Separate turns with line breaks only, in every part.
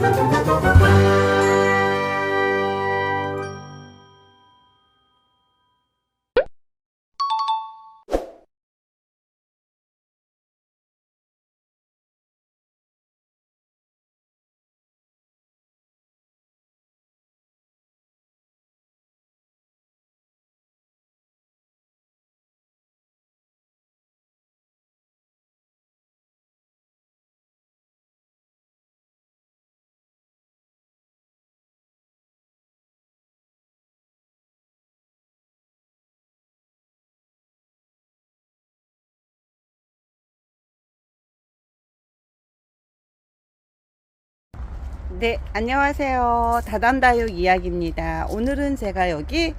Müzik 네, 안녕하세요. 다단다육 이야기입니다. 오늘은 제가 여기,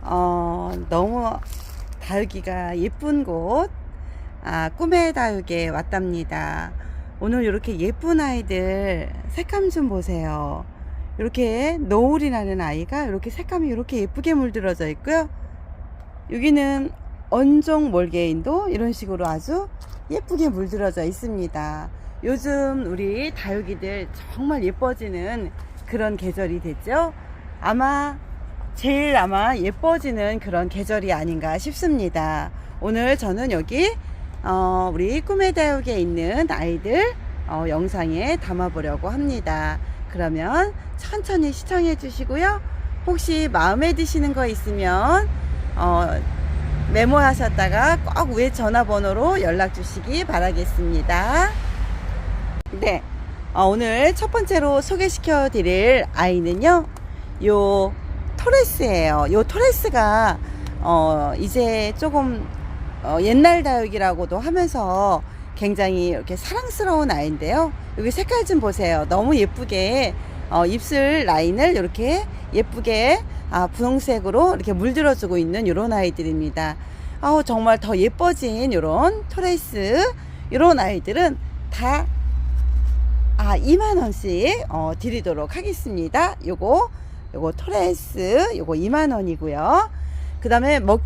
어, 너무 다육이가 예쁜 곳, 아, 꿈의 다육에 왔답니다. 오늘 이렇게 예쁜 아이들 색감 좀 보세요. 이렇게 노을이 나는 아이가 이렇게 색감이 이렇게 예쁘게 물들어져 있고요. 여기는 언종 몰개인도 이런 식으로 아주 예쁘게 물들어져 있습니다. 요즘 우리 다육이들 정말 예뻐지는 그런 계절이 됐죠. 아마 제일 아마 예뻐지는 그런 계절이 아닌가 싶습니다. 오늘 저는 여기 어, 우리 꿈의 다육에 있는 아이들 어, 영상에 담아보려고 합니다. 그러면 천천히 시청해 주시고요. 혹시 마음에 드시는 거 있으면 어, 메모하셨다가 꼭 위에 전화번호로 연락 주시기 바라겠습니다. 네. 어, 오늘 첫 번째로 소개시켜 드릴 아이는요. 요 토레스예요. 요 토레스가 어, 이제 조금 어, 옛날 다육이라고도 하면서 굉장히 이렇게 사랑스러운 아이인데요. 여기 색깔 좀 보세요. 너무 예쁘게 어, 입술 라인을 이렇게 예쁘게 아, 분홍색으로 이렇게 물들어주고 있는 이런 아이들입니다. 아우 정말 더 예뻐진 이런 토레스 이런 아이들은 다 아, 2만원씩, 어, 드리도록 하겠습니다. 요거, 요거 토레스, 요거 2만원이고요. 그 다음에, 뭐,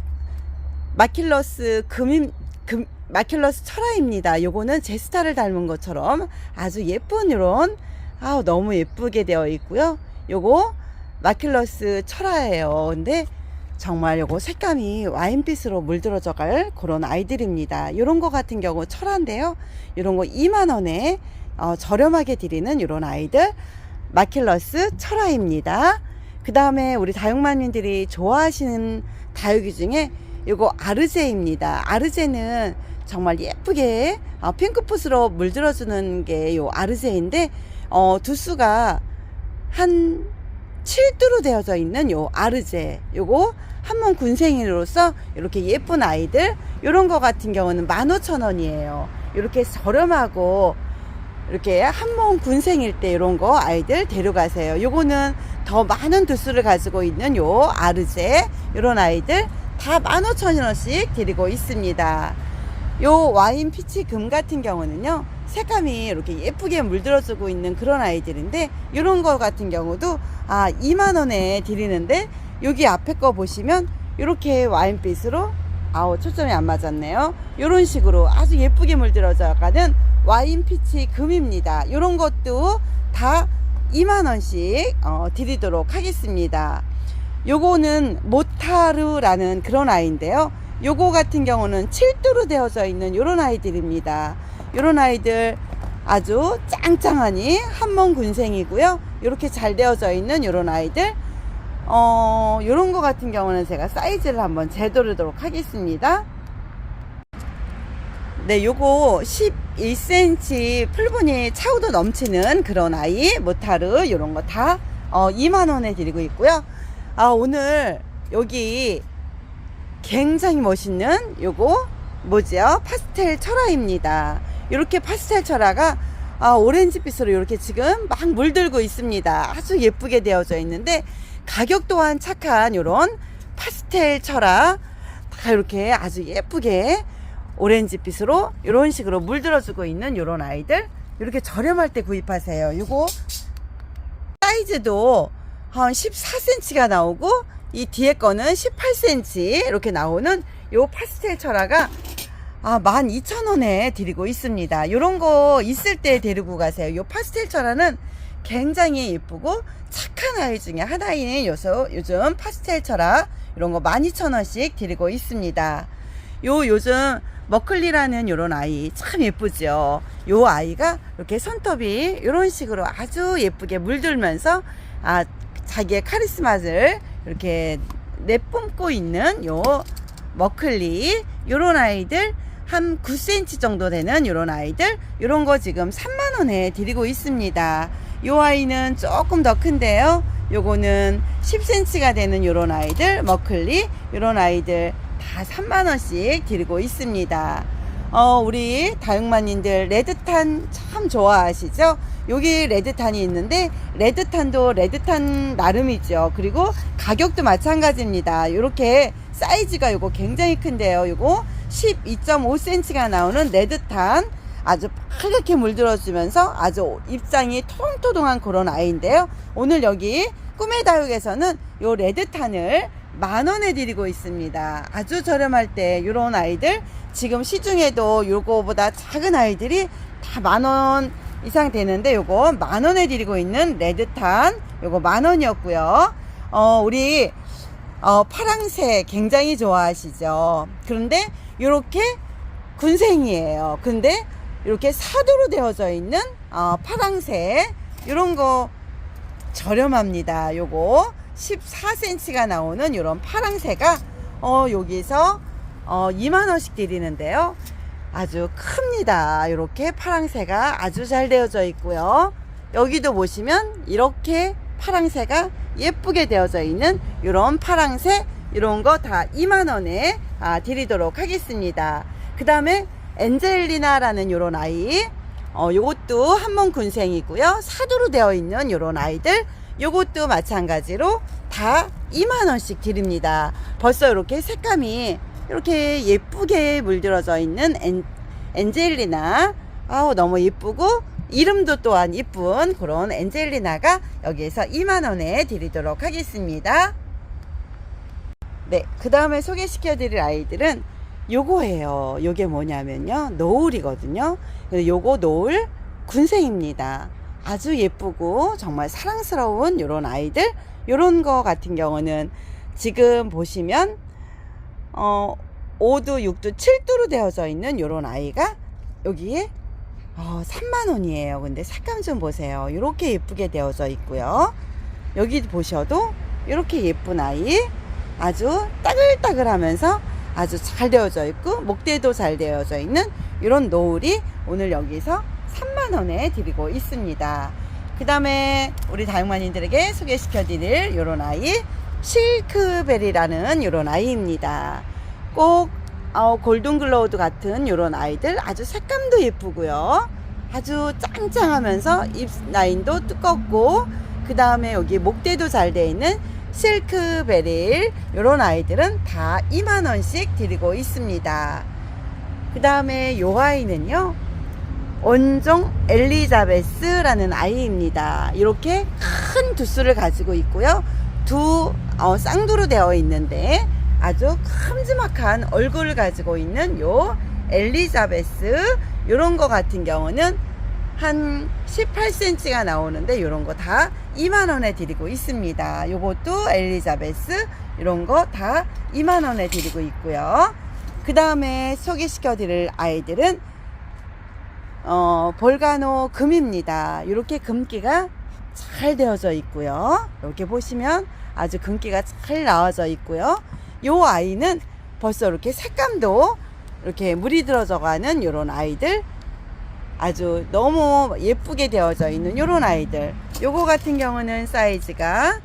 마킬러스 금임, 금, 마킬러스 철화입니다. 요거는 제스타를 닮은 것처럼 아주 예쁜 요런, 아우, 너무 예쁘게 되어 있고요. 요거, 마킬러스 철화예요. 근데, 정말 요거 색감이 와인빛으로 물들어져 갈 그런 아이들입니다. 요런 거 같은 경우 철화인데요. 요런 거 2만원에 어, 저렴하게 드리는 이런 아이들 마킬러스 철화입니다. 그 다음에 우리 다육마님들이 좋아하시는 다육이 중에 이거 아르제입니다. 아르제는 정말 예쁘게 어, 핑크풋으로 물들어주는 게 요 아르제인데 어, 두수가 한 7두로 되어져 있는 요 아르제 요거 한몸 군생이로서 이렇게 예쁜 아이들 요런 거 같은 경우는 15,000원이에요. 이렇게 저렴하고 이렇게 한몸 군생일 때 이런 거 아이들 데려가세요. 요거는 더 많은 두수를 가지고 있는 요 아르제 이런 아이들 다 15,000원씩 드리고 있습니다. 요 와인 피치 금 같은 경우는요. 색감이 이렇게 예쁘게 물들어주고 있는 그런 아이들인데 이런 거 같은 경우도 아 2만원에 드리는데 여기 앞에 거 보시면 이렇게 와인빛으로 아우 초점이 안 맞았네요 이런 식으로 아주 예쁘게 물들어져 가는 와인 피치 금입니다. 이런 것도 다 2만원씩 어, 드리도록 하겠습니다. 요거는 모타르라는 그런 아이인데요. 요거 같은 경우는 7두로 되어져 있는 요런 아이들입니다. 요런 아이들 아주 짱짱하니 한몸 군생이고요. 이렇게 잘 되어져 있는 요런 아이들 어 요런 거 같은 경우는 제가 사이즈를 한번 재도르도록 하겠습니다 네, 요거 11cm 풀분이 차고도 넘치는 그런 아이 모타르 요런 거 다 어, 2만 원에 드리고 있고요. 아, 오늘 여기 굉장히 멋있는 요거 뭐지요? 파스텔 철화입니다. 이렇게 파스텔 철화가 아, 오렌지빛으로 이렇게 지금 막 물들고 있습니다. 아주 예쁘게 되어져 있는데 가격 또한 착한 요런 파스텔 철화 다 이렇게 아주 예쁘게 오렌지빛으로 이런 식으로 물들어주고 있는 이런 아이들 이렇게 저렴할 때 구입하세요. 요거 사이즈도 한 14cm가 나오고 이 뒤에 거는 18cm 이렇게 나오는 요 파스텔 철화가 아, 12,000원에 드리고 있습니다. 요런 거 있을 때 데리고 가세요. 요 파스텔 철화는 굉장히 예쁘고 착한 아이 중에 하나인 요소, 요즘 파스텔 철학 이런 거 12,000원씩 드리고 있습니다. 요 요즘 머클리라는 요런 아이 참 예쁘죠. 요 아이가 이렇게 손톱이 이런 식으로 아주 예쁘게 물들면서 아 자기의 카리스마를 이렇게 내뿜고 있는 요 머클리 요런 아이들 한 9cm 정도 되는 요런 아이들 요런 거 지금 3만원에 드리고 있습니다 요 아이는 조금 더 큰데요 요거는 10cm가 되는 요런 아이들 머클리 요런 아이들 다 3만원씩 드리고 있습니다 어, 우리 다육마님들 레드탄 참 좋아하시죠? 여기 레드탄이 있는데 레드탄도 레드탄 나름이죠. 그리고 가격도 마찬가지입니다. 이렇게 사이즈가 요거 굉장히 큰데요. 요거 12.5cm가 나오는 레드탄 아주 빨갛게 물들어주면서 아주 입장이 통통통한 그런 아이인데요. 오늘 여기 꿈의 다육에서는 요 레드탄을 만 원에 드리고 있습니다. 아주 저렴할 때 이런 아이들 지금 시중에도 요거보다 작은 아이들이 다 만 원 이상 되는데 요거 만 원에 드리고 있는 레드탄 요거 만 원이었고요. 어 우리 어 파랑새 굉장히 좋아하시죠. 그런데 요렇게 군생이에요. 근데 이렇게 사도로 되어져 있는 어 파랑새 요런 거 저렴합니다. 요거 14cm가 나오는 이런 파랑새가 어 여기서 어 2만 원씩 드리는데요. 아주 큽니다. 이렇게 파랑새가 아주 잘 되어져 있고요. 여기도 보시면 이렇게 파랑새가 예쁘게 되어져 있는 이런 파랑새 이런 거 다 2만 원에 아, 드리도록 하겠습니다. 그 다음에 엔젤리나라는 이런 아이 어, 요것도 한몸 군생이고요. 사두로 되어 있는 이런 아이들 요것도 마찬가지로 다 2만원씩 드립니다. 벌써 이렇게 색감이 이렇게 예쁘게 물들어져 있는 엔, 엔젤리나. 아우, 너무 예쁘고, 이름도 또한 예쁜 그런 엔젤리나가 여기에서 2만원에 드리도록 하겠습니다. 네, 그 다음에 소개시켜 드릴 아이들은 요거예요. 요게 뭐냐면요. 노을이거든요. 요거 노을 군생입니다. 아주 예쁘고 정말 사랑스러운 요런 아이들 요런 거 같은 경우는 지금 보시면 어 5두, 6두, 7두로 되어져 있는 요런 아이가 여기에 어, 3만 원이에요. 근데 색감 좀 보세요. 이렇게 예쁘게 되어져 있고요. 여기 보셔도 이렇게 예쁜 아이 아주 따글따글하면서 아주 잘 되어져 있고 목대도 잘 되어져 있는 이런 노을이 오늘 여기서 3만 원에 드리고 있습니다. 그 다음에 우리 다육마님들에게 소개시켜 드릴 요런 아이 실크베리라는 요런 아이입니다. 꼭 어, 골든글로우드 같은 요런 아이들 아주 색감도 예쁘고요. 아주 짱짱하면서 입 라인도 두껍고 그 다음에 여기 목대도 잘 되어 있는 실크베릴 요런 아이들은 다 2만원씩 드리고 있습니다. 그 다음에 요 아이는요. 원종 엘리자베스라는 아이입니다. 이렇게 큰 두수를 가지고 있고요. 두 어, 쌍두로 되어 있는데 아주 큼지막한 얼굴을 가지고 있는 요 엘리자베스 요런 거 같은 경우는 한 18cm가 나오는데 요런 거 다 2만원에 드리고 있습니다. 요것도 엘리자베스 이런 거 다 2만원에 드리고 있고요. 그 다음에 소개시켜 드릴 아이들은 어, 볼가노 금입니다. 이렇게 금기가 잘 되어져 있고요. 이렇게 보시면 아주 금기가 잘 나와져 있고요. 요 아이는 벌써 이렇게 색감도 이렇게 물이 들어져 가는 이런 아이들 아주 너무 예쁘게 되어져 있는 이런 아이들 요거 같은 경우는 사이즈가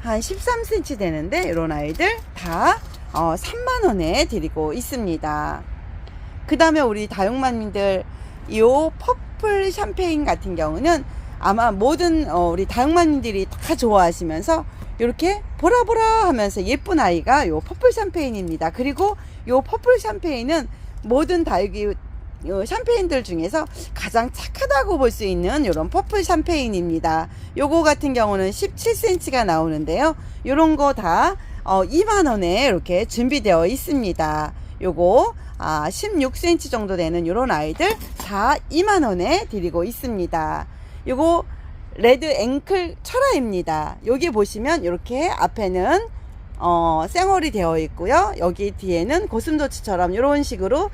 한 13cm 되는데 이런 아이들 다 어, 3만원에 드리고 있습니다 그 다음에 우리 다육마님들 요 퍼플 샴페인 같은 경우는 아마 모든 어, 우리 다육마님들이 다 좋아하시면서 이렇게 보라보라 하면서 예쁜 아이가 요 퍼플 샴페인입니다. 그리고 요 퍼플 샴페인은 모든 다육이 요 샴페인들 중에서 가장 착하다고 볼 수 있는 이런 퍼플 샴페인입니다. 요거 같은 경우는 17cm가 나오는데요. 요런 거다 어, 2만원에 이렇게 준비되어 있습니다. 요거 아, 16cm 정도 되는 이런 아이들 다 2만원에 드리고 있습니다. 요거 레드 앵클 철화입니다. 여기 보시면 이렇게 앞에는 어, 쌩얼이 되어 있고요. 여기 뒤에는 고슴도치처럼 이런 식으로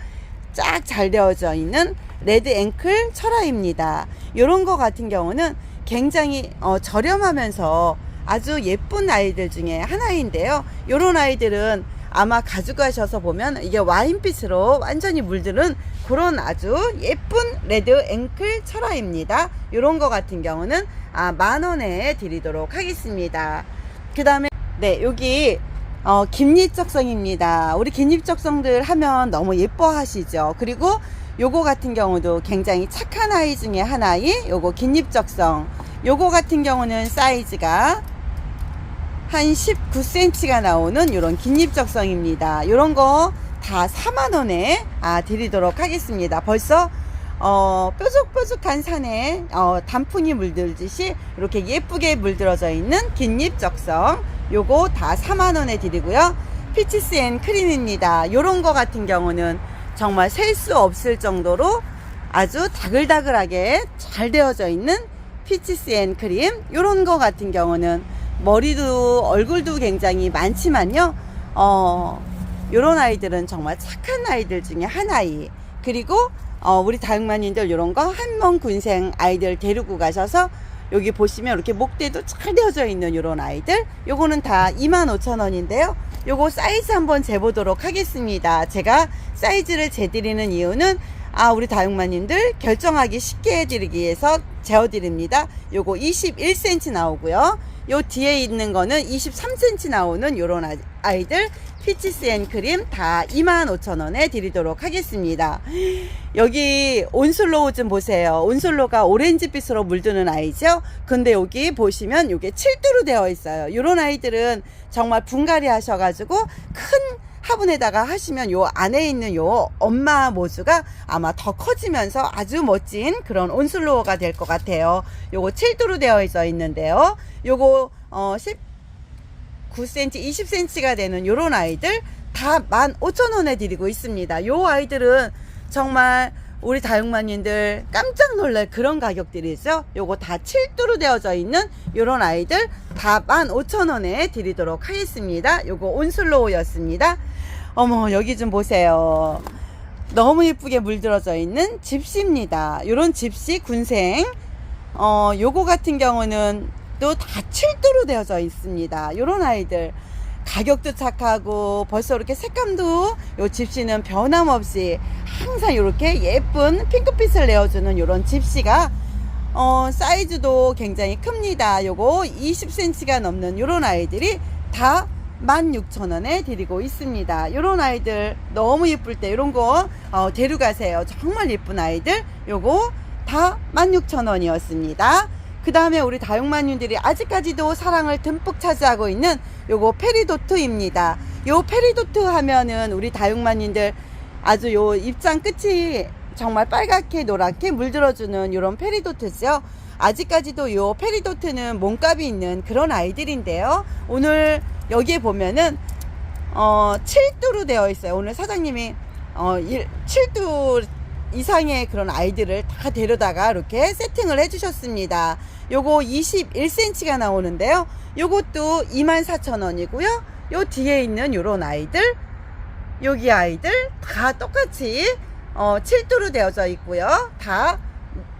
쫙 잘 되어져 있는 레드 앵클 철화입니다. 이런 거 같은 경우는 굉장히 어, 저렴하면서 아주 예쁜 아이들 중에 하나인데요. 이런 아이들은 아마 가져가셔서 보면 이게 와인빛으로 완전히 물드는 그런 아주 예쁜 레드 앵클 철화입니다. 이런 거 같은 경우는 아, 만 원에 드리도록 하겠습니다. 그 다음에 네 여기 어, 김립적성입니다. 우리 김립적성들 하면 너무 예뻐하시죠. 그리고 요거 같은 경우도 굉장히 착한 아이 중에 하나인 요거 김립적성. 요거 같은 경우는 사이즈가 한 19cm가 나오는 요런 긴립적성입니다. 요런 거 다 4만원에 아, 드리도록 하겠습니다. 벌써 어, 뾰족뾰족한 산에 어, 단풍이 물들듯이 이렇게 예쁘게 물들어져 있는 긴립적성 요거 다 4만원에 드리고요. 피치스 앤 크림입니다. 요런 거 같은 경우는 정말 셀 수 없을 정도로 아주 다글다글하게 잘 되어져 있는 피치스 앤 크림 요런 거 같은 경우는 머리도 얼굴도 굉장히 많지만요. 어, 요런 아이들은 정말 착한 아이들 중에 하나이. 그리고 어, 우리 다육마님들 요런 거 한몸 군생 아이들 데리고 가셔서 여기 보시면 이렇게 목대도 잘 되어져 있는 요런 아이들 요거는 다 25,000원인데요. 요거 사이즈 한번 재보도록 하겠습니다. 제가 사이즈를 재드리는 이유는 아, 우리 다육마님들 결정하기 쉽게 해드리기 위해서 재어드립니다. 요거 21cm 나오고요. 요 뒤에 있는 거는 23cm 나오는 요런 아- 아이들 피치스 앤 크림 다 25,000원에 드리도록 하겠습니다. 여기 온슬로우 좀 보세요. 온슬로가 오렌지빛으로 물드는 아이죠. 근데 여기 보시면 요게 7두로 되어 있어요. 요런 아이들은 정말 분갈이 하셔가지고 큰 화분에다가 하시면 요 안에 있는 요 엄마 모주가 아마 더 커지면서 아주 멋진 그런 온슬로우가 될 것 같아요. 요거 7두로 되어 있어 있는데요. 요거 어 19cm, 20cm가 되는 요런 아이들 다 15,000원에 드리고 있습니다. 요 아이들은 정말 우리 다육마님들 깜짝 놀랄 그런 가격들이죠. 요거 다 7두로 되어져 있는 요런 아이들 다 15,000원에 드리도록 하겠습니다. 요거 온슬로우였습니다. 어머, 여기 좀 보세요. 너무 예쁘게 물들어져 있는 집시입니다. 요런 집시 군생. 어, 요거 같은 경우는 또 다 7두로 되어져 있습니다. 요런 아이들. 가격도 착하고 벌써 이렇게 색감도 요 집시는 변함없이 항상 이렇게 예쁜 핑크빛을 내어주는 요런 집시가 어, 사이즈도 굉장히 큽니다. 요거 20cm가 넘는 요런 아이들이 다 16,000원에 드리고 있습니다. 요런 아이들 너무 예쁠 때 요런 거 어, 데려가세요. 정말 예쁜 아이들 요거 다 16,000원이었습니다. 그 다음에 우리 다육마님들이 아직까지도 사랑을 듬뿍 차지하고 있는 요거 페리도트입니다. 요 페리도트 하면은 우리 다육마님들 아주 요 입장 끝이 정말 빨갛게 노랗게 물들어주는 요런 페리도트죠. 아직까지도 요 페리도트는 몸값이 있는 그런 아이들인데요. 오늘 여기에 보면은 어 7두로 되어 있어요. 오늘 사장님이 어 1, 7두 이상의 그런 아이들을 다 데려다가 이렇게 세팅을 해주셨습니다. 요거 21cm가 나오는데요. 요것도 24,000원이고요. 요 뒤에 있는 요런 아이들, 여기 아이들 다 똑같이 어, 7두로 되어져 있고요. 다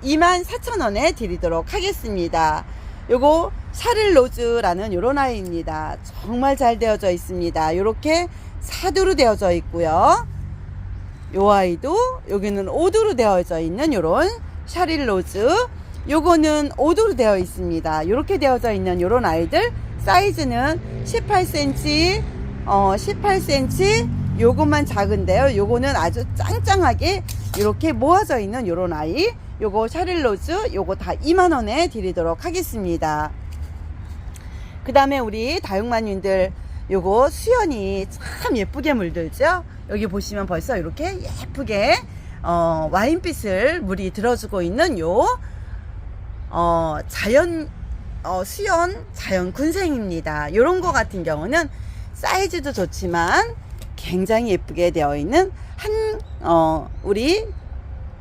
24,000원에 드리도록 하겠습니다. 요거 샤릴로즈라는 요런 아이입니다. 정말 잘 되어져 있습니다. 요렇게 4두로 되어져 있고요. 요 아이도 여기는 5두로 되어져 있는 요런 샤릴로즈 요거는 5두로 되어 있습니다. 요렇게 되어져 있는 요런 아이들 사이즈는 18cm 어 18cm 요것만 작은데요. 요거는 아주 짱짱하게 이렇게 모아져 있는 요런 아이 요거 샤릴로즈 요거 다 2만원에 드리도록 하겠습니다. 그 다음에 우리 다육마님들 요거 수연이 참 예쁘게 물들죠 여기 보시면 벌써 이렇게 예쁘게 어, 와인빛을 물이 들어주고 있는 요 어, 자연 어, 수연 자연 군생입니다 요런 거 같은 경우는 사이즈도 좋지만 굉장히 예쁘게 되어 있는 한 어, 우리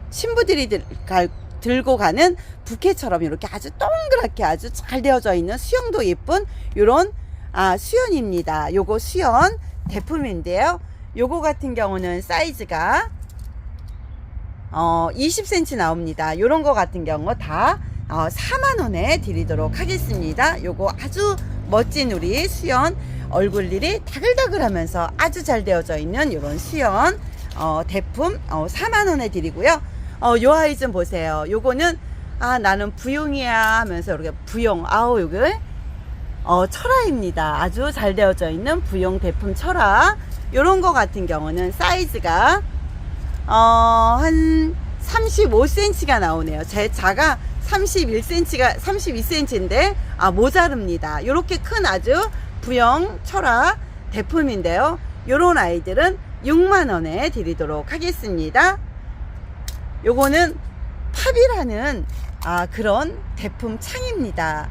신부들이 들- 갈- 들고 가는 부케처럼 이렇게 아주 동그랗게 아주 잘 되어져 있는 수영도 예쁜 요런 아, 수연입니다. 요거 수연 대품인데요. 요거 같은 경우는 사이즈가 어, 20cm 나옵니다. 요런 거 같은 경우 다 어, 4만원에 드리도록 하겠습니다. 요거 아주 멋진 우리 수연 얼굴일이 다글다글 하면서 아주 잘 되어져 있는 요런 수연 어, 대품 어, 4만원에 드리고요. 어, 요 아이 좀 보세요. 요거는 아 나는 부용이야 하면서 이렇게 부용 아우 요거 어, 철화입니다. 아주 잘 되어져 있는 부용 대품 철화. 요런 거 같은 경우는 사이즈가 어, 한 35cm가 나오네요. 제 자가 31cm가 32cm인데 아 모자릅니다. 요렇게 큰 아주 부영 철화 대품인데요. 요런 아이들은 6만 원에 드리도록 하겠습니다. 요거는 팝이라는 아 그런 대품 창입니다.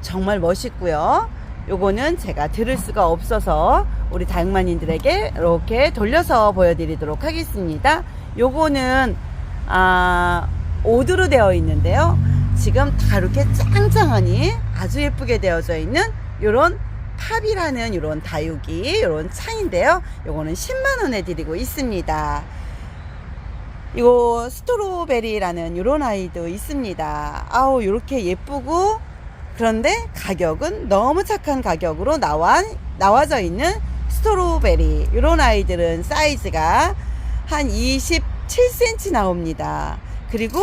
정말 멋있고요. 요거는 제가 들을 수가 없어서 우리 다육마님들에게 이렇게 돌려서 보여드리도록 하겠습니다. 요거는 아 오드로 되어 있는데요. 지금 다 이렇게 짱짱하니 아주 예쁘게 되어져 있는 요런 팝이라는 요런 다육이 요런 창인데요. 요거는 10만 원에 드리고 있습니다. 이거 스트로베리라는 요런 아이도 있습니다. 아우 요렇게 예쁘고 그런데 가격은 너무 착한 가격으로 나와 나와져 있는 스트로베리 요런 아이들은 사이즈가 한 27cm 나옵니다. 그리고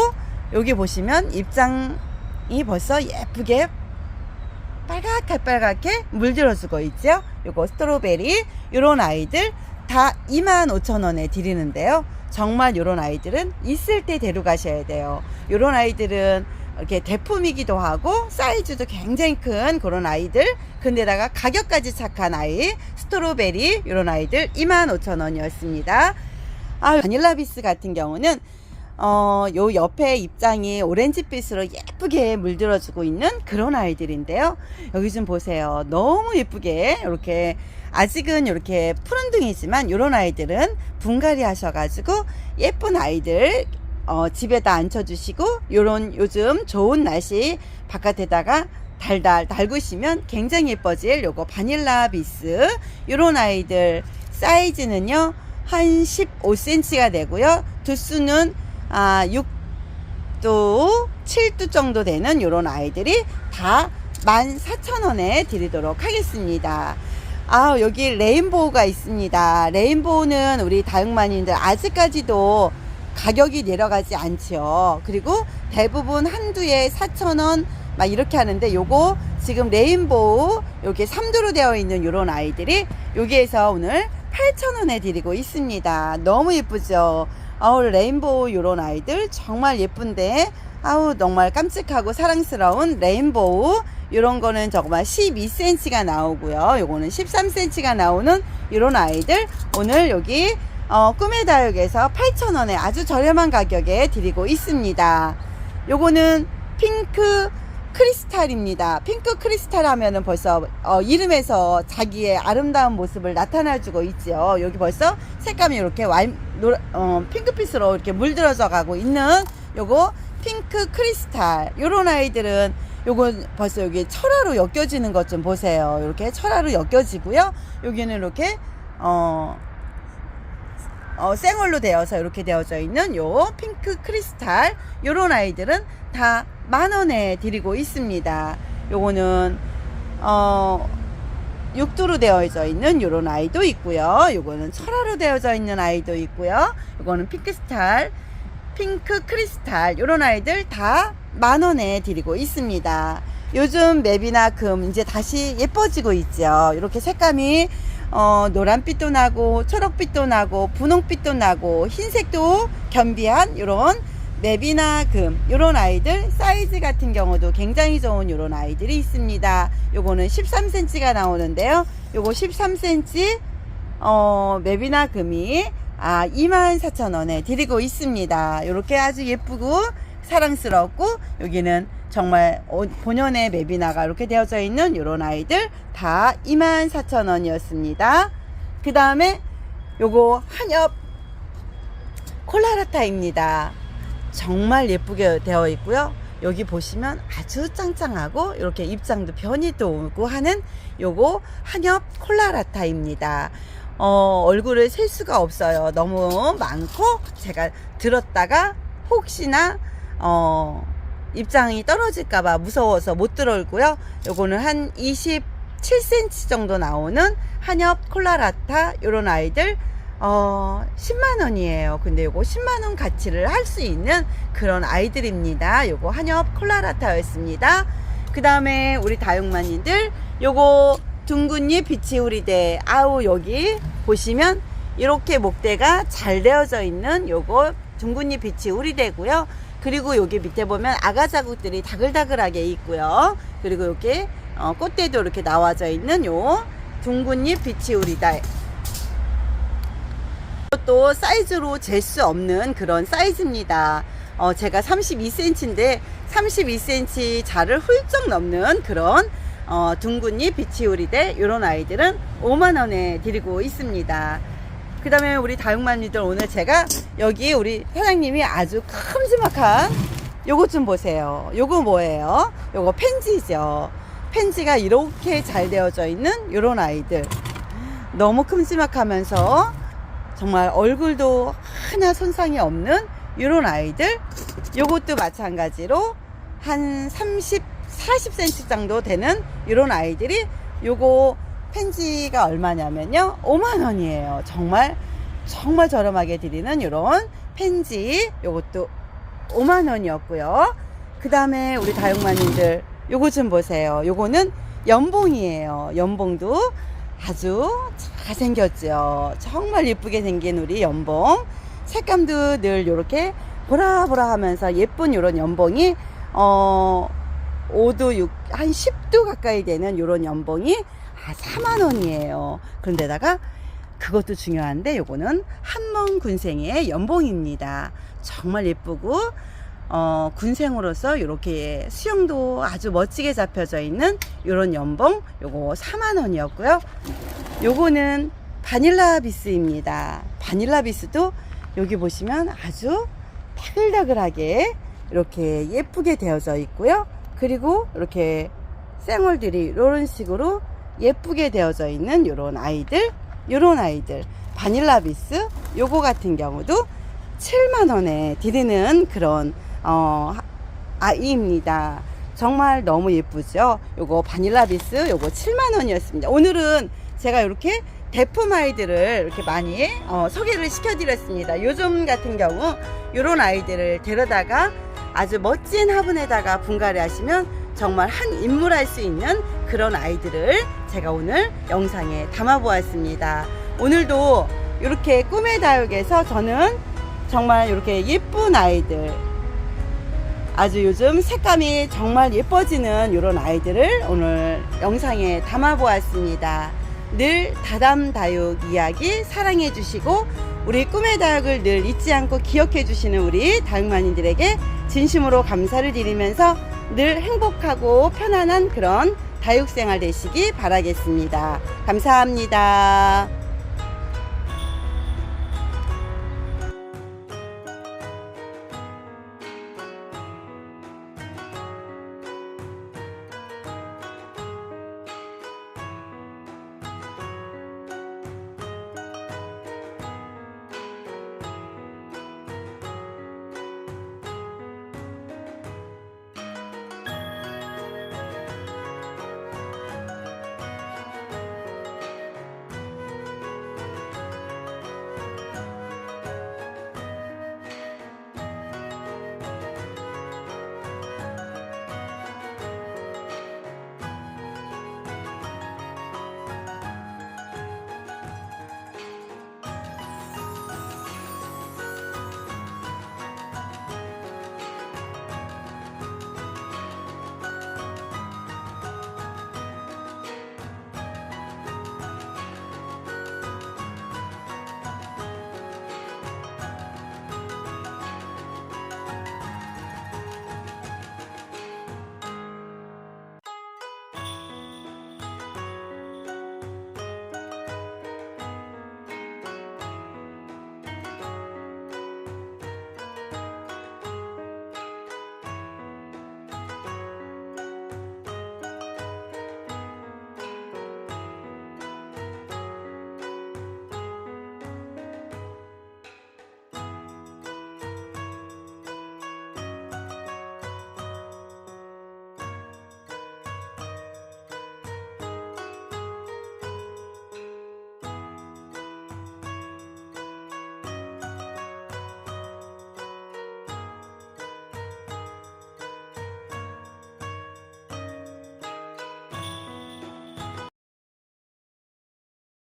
여기 보시면 입장이 벌써 예쁘게 빨갛게 빨갛게 물들어주고 있죠. 요거 스트로베리 요런 아이들 다 25,000원에 드리는데요. 정말 요런 아이들은 있을 때 데려가셔야 돼요. 요런 아이들은 이렇게 대품이기도 하고 사이즈도 굉장히 큰 그런 아이들 근데다가 가격까지 착한 아이 스트로베리 요런 아이들 25,000원이었습니다. 아, 바닐라비스 같은 경우는 어, 요 옆에 입장이 오렌지빛으로 예쁘게 물들어주고 있는 그런 아이들인데요. 여기 좀 보세요. 너무 예쁘게 이렇게 아직은 이렇게 푸른둥이지만 이런 아이들은 분갈이 하셔가지고 예쁜 아이들 어, 집에다 앉혀주시고 요런 요즘 좋은 날씨 바깥에다가 달달 달구시면 굉장히 예뻐질 요거 바닐라 비스 요런 아이들 사이즈는요 한 15cm가 되고요 두수는 아 6도 7도 정도 되는 요런 아이들이 다 14,000원에 드리도록 하겠습니다. 아, 여기 레인보우가 있습니다. 레인보우는 우리 다육마님들 아직까지도 가격이 내려가지 않죠. 그리고 대부분 한두에 4,000원 막 이렇게 하는데 요거 지금 레인보우 여기 3두로 되어 있는 요런 아이들이 여기에서 오늘 8,000원에 드리고 있습니다. 너무 예쁘죠? 아우 레인보우 요런 아이들 정말 예쁜데 아우 정말 깜찍하고 사랑스러운 레인보우 이런 거는 정말 12cm가 나오고요. 요거는 13cm가 나오는 이런 아이들 오늘 여기 어, 꿈의 다육에서 8,000원에 아주 저렴한 가격에 드리고 있습니다. 요거는 핑크 크리스탈입니다. 핑크 크리스탈 하면은 벌써 어, 이름에서 자기의 아름다운 모습을 나타내주고 있죠. 여기 벌써 색감이 이렇게 와인, 노, 어, 핑크빛으로 이렇게 물들어져 가고 있는 요거 핑크 크리스탈. 요런 아이들은 요건 벌써 여기 철화로 엮여지는 것 좀 보세요. 이렇게 철화로 엮여지고요. 여기는 이렇게 어, 어, 생얼로 되어서 이렇게 되어져 있는 요 핑크 크리스탈 요런 아이들은 다 만원에 드리고 있습니다. 요거는 어 6두로 되어져 있는 요런 아이도 있고요. 요거는 철화로 되어져 있는 아이도 있고요. 요거는 핑크스탈 핑크 크리스탈 요런 아이들 다 만원에 드리고 있습니다. 요즘 맵이나 금 이제 다시 예뻐지고 있죠. 이렇게 색감이 어, 노란빛도 나고 초록빛도 나고 분홍빛도 나고 흰색도 겸비한 요런 맵이나 금 요런 아이들 사이즈 같은 경우도 굉장히 좋은 요런 아이들이 있습니다. 요거는 13cm가 나오는데요. 요거 13cm 어, 맵이나 금이 아, 24,000원에 드리고 있습니다. 요렇게 아주 예쁘고 사랑스럽고 여기는 정말 어, 본연의 맵이나가 이렇게 되어져 있는 요런 아이들 다 24,000원이었습니다. 그 다음에 요거 한엽 콜라라타입니다. 정말 예쁘게 되어 있고요. 여기 보시면 아주 짱짱하고 이렇게 입장도 편히 또 오고 하는 요거 한엽 콜라라타입니다. 어, 얼굴을 셀 수가 없어요. 너무 많고 제가 들었다가 혹시나 어, 입장이 떨어질까봐 무서워서 못 들어올고요. 요거는 한 27cm 정도 나오는 한엽 콜라라타 요런 아이들 어, 10만 원이에요. 근데 요거 10만 원 가치를 할 수 있는 그런 아이들입니다. 요거 한엽 콜라라타였습니다. 그 다음에 우리 다육마님들 요거 둥근잎 비치우리대 아우 여기 보시면 이렇게 목대가 잘 되어져 있는 요거 둥근잎 비치우리대고요. 그리고 여기 밑에 보면 아가 자국들이 다글다글하게 있고요. 그리고 여기 어, 꽃대도 이렇게 나와져 있는 요 둥근잎 비치우리대 또 사이즈로 잴 수 없는 그런 사이즈입니다. 어, 제가 32cm인데 32cm 자를 훌쩍 넘는 그런 어, 둥근잎 비치우리대 이런 아이들은 5만원에 드리고 있습니다. 그 다음에 우리 다육맘니들 오늘 제가 여기 우리 사장님이 아주 큼지막한 요것 좀 보세요. 요거 뭐예요? 요거 펜지죠. 펜지가 이렇게 잘 되어져 있는 요런 아이들. 너무 큼지막하면서 정말 얼굴도 하나 손상이 없는 이런 아이들 요것도 마찬가지로 한 30, 40cm 정도 되는 이런 아이들이 요거 펜지가 얼마냐면요. 5만원이에요. 정말 정말 저렴하게 드리는 이런 펜지. 요것도 5만원이었고요. 그 다음에 우리 다육마님들 요거 좀 보세요. 요거는 연봉이에요. 연봉도 아주 잘생겼죠. 정말 예쁘게 생긴 우리 연봉. 색감도 늘 이렇게 보라보라 하면서 예쁜 이런 연봉이, 어, 5도 6, 한 10도 가까이 되는 이런 연봉이 아, 4만 원이에요. 그런데다가 그것도 중요한데 요거는 한몽 군생의 연봉입니다. 정말 예쁘고, 어, 군생으로서 이렇게 수영도 아주 멋지게 잡혀져 있는 이런 연봉 요거 4만 원이었고요. 요거는 바닐라 비스입니다. 바닐라 비스도 여기 보시면 아주 다글다글하게 이렇게 예쁘게 되어져 있고요. 그리고 이렇게 쌩얼들이 이런 식으로 예쁘게 되어져 있는 이런 아이들, 이런 아이들 바닐라 비스 요거 같은 경우도 7만 원에 드리는 그런 어, 아이입니다. 정말 너무 예쁘죠? 요거 바닐라 비스 요거 7만 원이었습니다. 오늘은 제가 이렇게 대품 아이들을 이렇게 많이 어, 소개를 시켜드렸습니다. 요즘 같은 경우 이런 아이들을 데려다가 아주 멋진 화분에다가 분갈이 하시면 정말 한 인물 할 수 있는 그런 아이들을 제가 오늘 영상에 담아 보았습니다. 오늘도 이렇게 꿈의 다육에서 저는 정말 이렇게 예쁜 아이들 아주 요즘 색감이 정말 예뻐지는 이런 아이들을 오늘 영상에 담아 보았습니다. 늘 다담다육 이야기 사랑해 주시고 우리 꿈의 다육을 늘 잊지 않고 기억해 주시는 우리 다육마님들에게 진심으로 감사를 드리면서 늘 행복하고 편안한 그런 다육생활 되시기 바라겠습니다. 감사합니다.